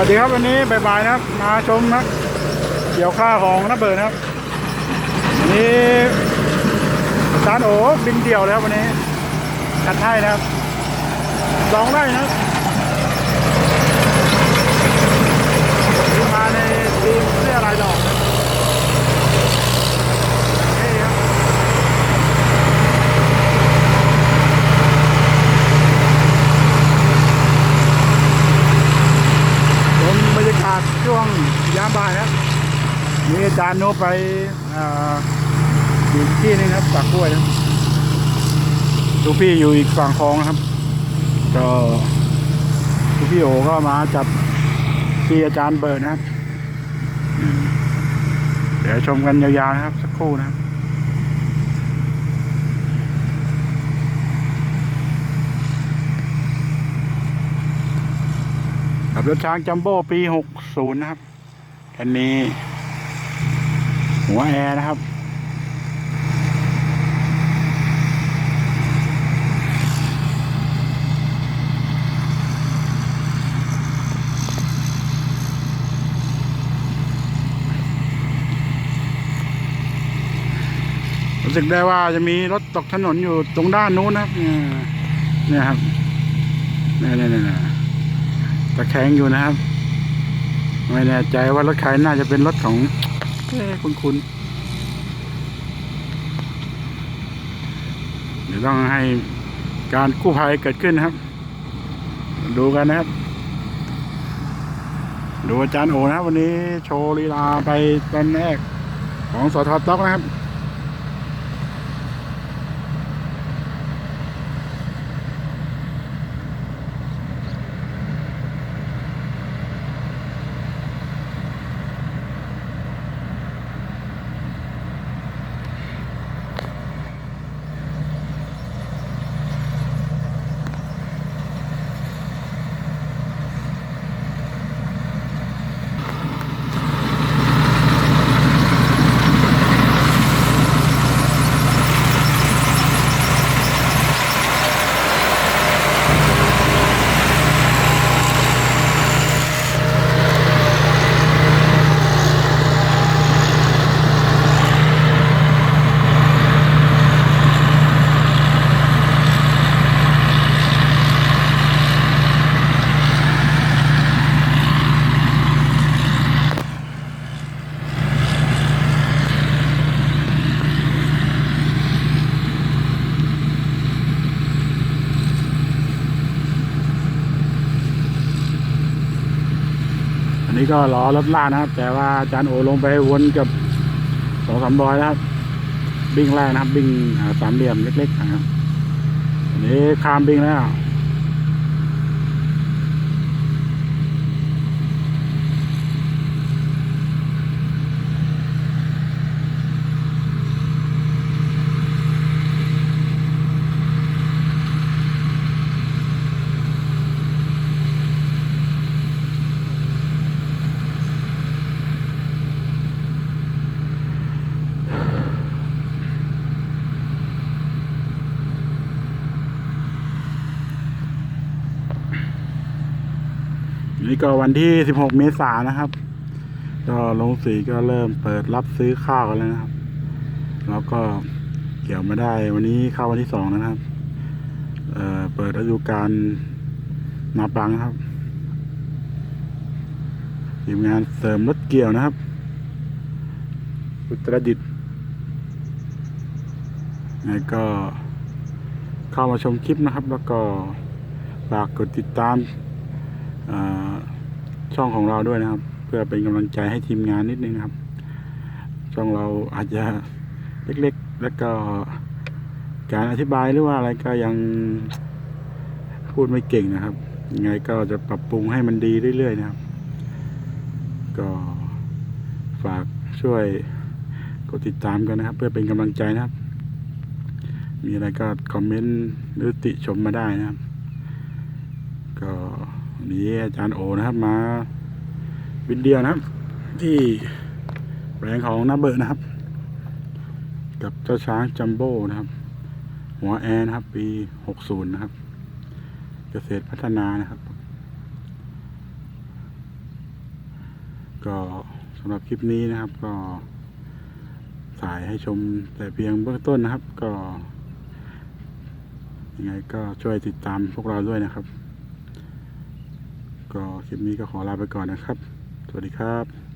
วัสดีครับวันนี้บ่ายๆนะครับ มาชมนะเกี่ยวข้าวของนะเบิร์นะครับวันนี้อาจารย์โอบินเดี่ยวเลยครับวันนี้จัดให้นะครับลองได้นะมาในทีมเสื้อลายดอกนะเท่ครับ ชมากช่วงยามบ่ายครับมีอาจารย์โนไปเอ่ออีกที่นึงครับปากกล้วยนะครับลูกพี่อยู่อีกฝั่งคลองนะครับ ก็ลูกพี่โอก็มาจับที่อาจารย์เบิร์ดนะครับ เดี๋ยวชมกันยาวๆนะครับ สักครู่นะครับ กับรถช้างจัมโบ้ปี 60 นะครับคันนี้ หัวแอร์นะครับรู้สึกได้ว่าจะมีรถตกถนนอยู่ตรงด้านนู้นนะครับเนี่ยเนี่ยครับเนี่ยเนี่ยเนี่ย ตะแคงอยู่นะครับ ไม่แน่ใจว่ารถใครน่าจะเป็นรถของคุณคุณ เดี๋ยวต้องให้การกู้ภัยเกิดขึ้นนะครับ ดูกันนะครับ ดูอาจารย์โอนะครับ วันนี้โชว์ลีลาไปตอนแรกของสทต็อกนะครับ นี้ก็ล้อรถล่านะครับ แต่ว่าอาจารย์โอลงไปวนกับสองสามร้อยนะครับบิ้งแรกนะครับบิ้งสามเหลี่ยมเล็กๆนะครับอันนี้ข้ามบิ้งแล้ว นี่ก็วันที่ 16 เมษายนนะครับ ก็ลงสีก็เริ่มเปิดรับซื้อข้าวกันแล้วนะครับ แล้วก็เกี่ยวมาได้วันนี้เข้าวันที่สองนะครับเอ่อเปิดฤดูกาลนาปังนะครับทีมงานเสริมรถเกี่ยวนะครับ อุตรดิตถ์ไงก็เข้ามาชมคลิปนะครับ แล้วก็ฝากกดติดตาม ช่องของเราด้วยนะครับ เพื่อเป็นกำลังใจให้ทีมงานนิดนึงนะครับ ช่องเราอาจจะเล็กๆ แล้วก็การอธิบายหรือว่าอะไรก็ยังพูดไม่เก่งนะครับยังไงก็จะปรับปรุงให้มันดีเรื่อยๆนะครับ ก็ฝากช่วยกดติดตามกันนะครับ เพื่อเป็นกำลังใจนะครับ มีอะไรก็คอมเมนต์หรือติชมมาได้นะครับ ก็ นี่อาจารย์โอนะครับมาวินเดียวนะครับ ที่แปลงของน้าเบิร์นะครับ กับเจ้าช้างจัมโบ้นะครับ หัวแอนนะครับ ปีหกศูนย์นะครับ เกษตรพัฒนานะครับ ก็สำหรับคลิปนี้นะครับ ก็สายให้ชมแต่เพียงเบื้องต้นนะครับ ก็ยังไงก็ช่วยติดตามพวกเราด้วยนะครับ ก็คลิปนี้ก็ขอลาไปก่อนนะครับ สวัสดีครับ